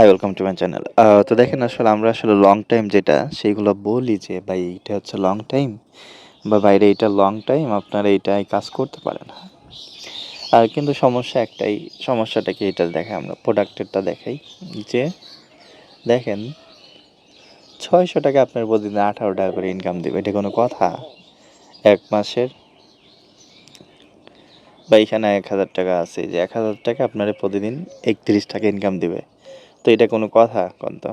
Hi welcome to my channel তো দেখেন আসলে আমরা আসলে লং টাইম যেটা, সেইগুলো বলি যে, ভাই এটা হচ্ছে লং টাইম বা বাইরে এটা লং টাইম আপনারা এইটাই কাজ করতে পারেন আর কিন্তু সমস্যা একটাই সমস্যাটাকে এটা দেখাই আমরা প্রোডাক্টেরটা দেখাই যে, দেখেন, ছয়শো টাকা আপনার প্রতিদিন আঠারো টাকা করে ইনকাম দেবে, এটা কোনো কথা? এক মাসের? বা, এখানে এক হাজার টাকা আছে, যে এক হাজার টাকা আপনার প্রতিদিন একত্রিশ টাকা ইনকাম দিবে। তো এটা কোনো কথা কোন তো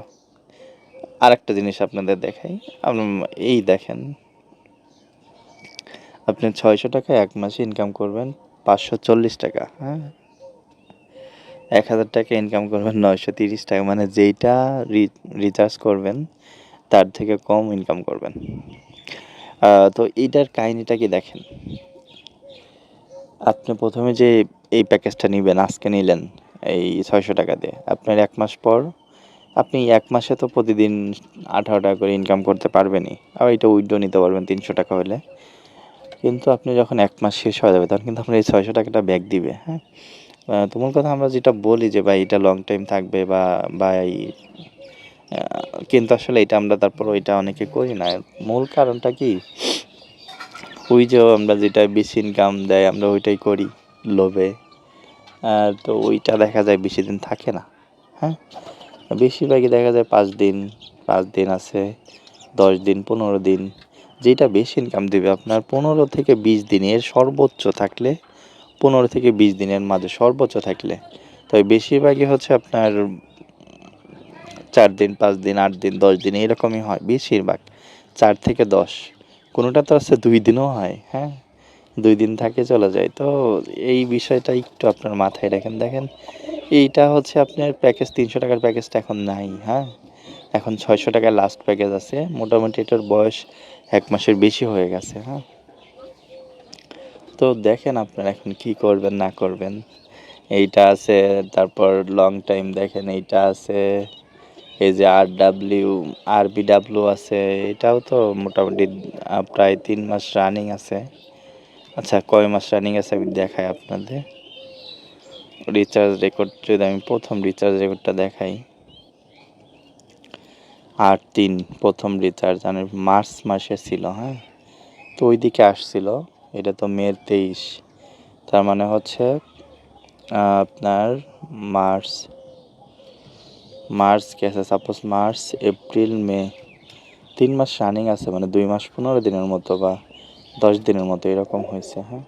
আরেকটা জিনিস আপনাদের দেখাই। এই দেখেন। আপনি ছয়শো টাকা এক মাসে ইনকাম করবেন পাঁচশো চল্লিশ টাকা হ্যাঁ? এক হাজার টাকা ইনকাম করবেন নয়শো তিরিশ টাকা মানে যেইটা রিচার্জ করবেন, তার থেকে কম ইনকাম করবেন। তো এইটার কাহিনিটা কি দেখেন? আপনি প্রথমে যে এই প্যাকেজটা নেবেন, আজকে নিলেন এই ছয়শো টাকা দিয়ে। আপনার এক মাস পর আপনি এক মাসে তো প্রতিদিন আঠারো টাকা করে ইনকাম করতে পারবেনই। আর এটা উইড্রো নিতে পারবেন তিনশো টাকা হলে। কিন্তু আপনি যখন এক মাস শেষ হয়ে যাবে, তখন কিন্তু আপনার এই ছয়শো টাকাটা ব্যাক দিবে হ্যাঁ? তোমার কথা আমরা যেটা বলি যে, ভাই, এটা লং টাইম থাকবে বা বা কিন্তু আসলে এটা আমরা তারপর ওইটা অনেকে করি না। মূল কারণটা কি? ওই যে আমরা যেটা বেশি ইনকাম দেয়, আমরা ওইটাই করি লোভে। তো ওইটা দেখা যায় বেশি দিন থাকে না হ্যাঁ? বেশিরভাগই দেখা যায় পাঁচ দিন পাঁচ দিন আছে, দশ দিন, পনেরো দিন। যেটা বেশি ইনকাম দেবে আপনার পনেরো থেকে বিশ দিনের সর্বোচ্চ থাকলে, পনেরো থেকে বিশ দিনের মাঝে সর্বোচ্চ থাকলে। তবে বেশিরভাগই হচ্ছে আপনার চার দিন, পাঁচ দিন, আট দিন, দশ দিন এরকমই হয় বেশিরভাগ। চার থেকে দশ। কোনোটা তো আছে দুই দিনও হয় হ্যাঁ? দুই দিন থাকে চলে যায়। তো এই বিষয়টা একটু আপনার মাথায় রাখেন। দেখেন, এইটা হচ্ছে আপনার প্যাকেজ তিনশো টাকার প্যাকেজটা এখন নাই হ্যাঁ? এখন ছয়শো টাকার লাস্ট প্যাকেজ আছে। মোটামুটি এটার বয়স এক মাসের বেশি হয়ে গেছে হ্যাঁ? তো দেখেন আপনারা এখন কি করবেন, না করবেন। এইটা আছে, তারপর লং টাইম দেখেন, এইটা আছে, এই যে আর ডাব্লিউ আর বি ডাব্লিউ আছে, এটাও তো মোটামুটি প্রায় তিন মাস রানিং আছে। আচ্ছা কয় মাস রানিং আছে আমি দেখাই আপনাদের। রিচার্জ রেকর্ড যদি আমি প্রথম রিচার্জ রেকর্ডটা দেখাই। আর তিন, প্রথম রিচার্জ মানে মার্চ মাসে ছিল হ্যাঁ? তো ওই দিকে আসছিল, এটা তো মের তেইশ। তার মানে হচ্ছে আপনার মার্চ মার্চ গেছে সাপোজ মার্চ, এপ্রিল, মে। তিন মাস রানিং আছে মানে দুই মাস পনেরো দিনের মতো বা দশ দিনের মতো এরকম হয়েছে হ্যাঁ।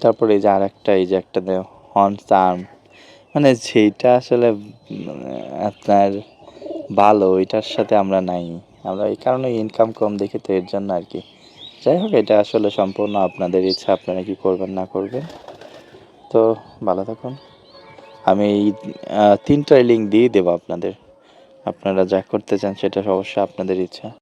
তারপরে এই যে আর একটা এই যে একটা হর্ন চার্ম মানে যেইটা আসলে আপনার ভালো, ওইটার সাথে আমরা নাই। আমরা এই কারণে ইনকাম কম দেখি তো, এর জন্য আর কি। যাই হোক, এটা আসলে সম্পূর্ণ আপনাদের ইচ্ছা, আপনারা কি করবেন, না করবেন। তো ভালো থাকুন। আমি এই তিনটাই লিঙ্ক দিয়ে দেবো আপনাদের। আপনারা যা করতে চান, সেটা অবশ্যই আপনাদের ইচ্ছা।